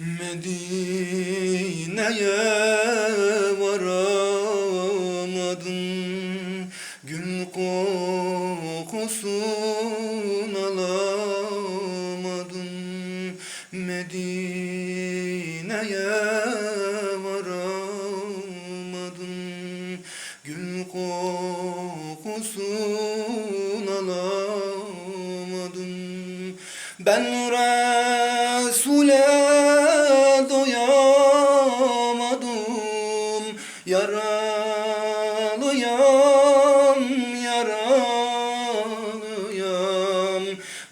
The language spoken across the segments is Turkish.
Medine'ye varamadım. Gül kokusun alamadım. Medine'ye varamadım. Gül kokusun alamadım. Ben Resul'e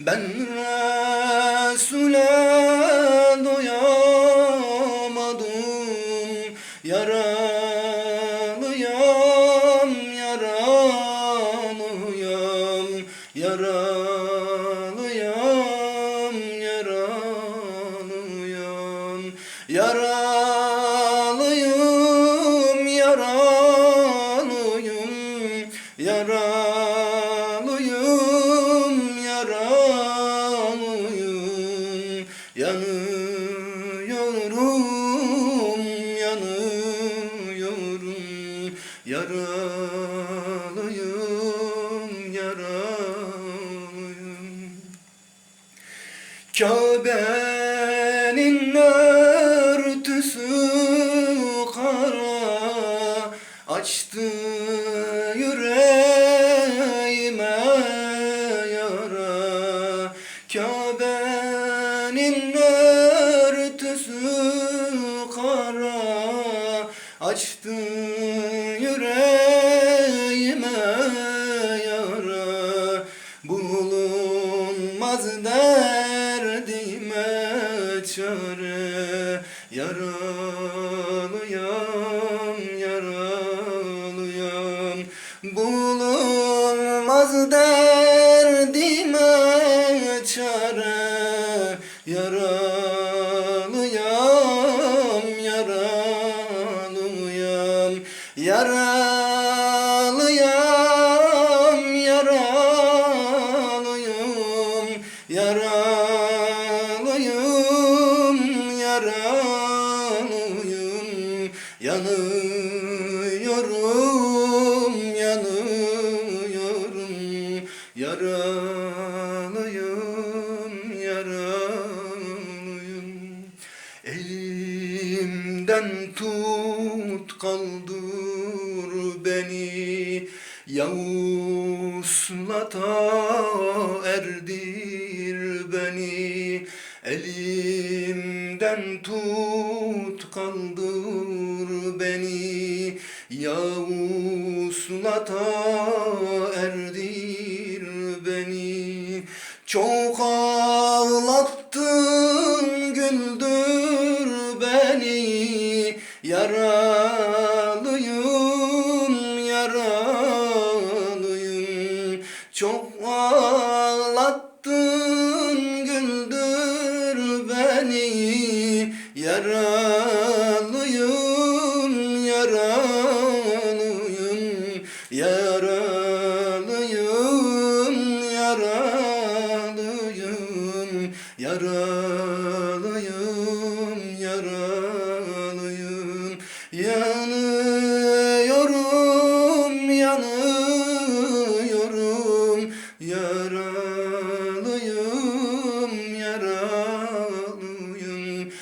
Ben Resul'e doyamadım. Yaralıyam, yaralıyam Yaralıyam, yaralıyam. Yaralıyım, Yaralıyım, yaralıyım. Kabe'nin örtüsü kara açtı yüreğime yara. Kabe'nin örtüsü kara açtı Bulunmaz derdime çare. Yaralıyam, yaralıyam. Bulunmaz derdime çare. Yaralıyam, yaralıyam. Yaralıyam, yaralıyım Yaralıyım, Yanıyorum, yanıyorum. Yaralıyım, yaralıyım. Elimden tut kaldır beni. Yavuslata erdir beni Elimden tut kaldır beni. Yavuslata erdir beni. Çok ağlattın güldür beni. Yaralıyım, yaralıyım Yaralıyım, yaralıyım. Yanıyorum, yanıyorum. Yaralıyım, yaralıyım Yaralıyım,